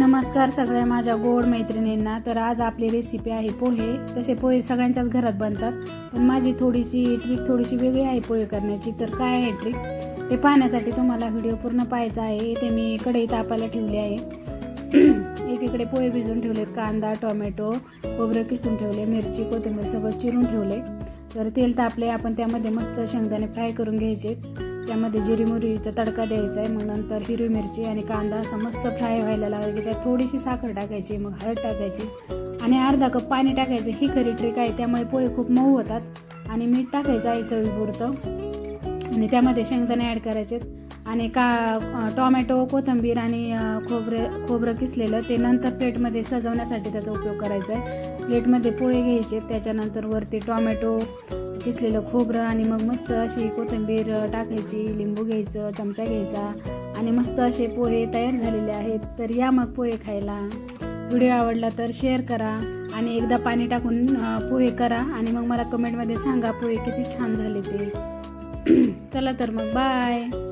नमस्कार सगळ्या माझ्या गोड मैत्रिणींना. तर आज आपली रेसिपी आहे पोहे. तसे पोहे सगळ्यांच्याच घरात बनतात. पण माझी थोडीशी ट्रिक थोडीशी वेगळी आहे पोहे करण्याची. तर काय आहे ट्रिक ते पाहण्यासाठी तुम्हाला व्हिडिओ पूर्ण पाहायचा आहे. ते मी कढई तापायला ठेवली आहे. एकीकडे पोहे भिजवून ठेवलेत. कांदा टोमॅटो खोबरं किसून ठेवले. मिरची कोथिंबीर सगळं चिरून ठेवले. तर तेल तापले. आपण त्यामध्ये मस्त शेंगदाणे फ्राय करून घ्यायचे. त्यामध्ये जिरीमुरीचा तडका द्यायचा आहे मग नंतर हिरवी मिरची आणि कांदा असा मस्त फ्राय व्हायला लागला की त्यात थोडीशी साखर टाकायची मग हळद टाकायची आणि अर्धा कप पाणी टाकायचं. ही खरी ट्रिक आहे. त्यामुळे पोहे खूप मऊ होतात. आणि मीठ टाकायचं आहे चवीपुरतं आणि त्यामध्ये शेंगदाणे ॲड करायचे आणि का टॉमॅटो टोमॅटो कोथिंबीर आणि खोबरं खोबरं किसलेलं ते नंतर प्लेटमध्ये सजवण्यासाठी त्याचा उपयोग करायचा आहे. प्लेटमध्ये पोहे घ्यायचे त्याच्यानंतर वरती टॉमॅटो किसलेलं खोबरं आणि मग मस्त अशी कोथिंबीर टाकायची लिंबू घ्यायचं चमचा घ्यायचा आणि मस्त असे पोहे तयार झालेले आहेत. तर या मग पोहे खायला. व्हिडिओ आवडला तर शेअर करा आणि एकदा पाणी टाकून पोहे करा आणि मग मला कमेंटमध्ये सांगा पोहे किती छान झाले ते. चला तर मग बाय.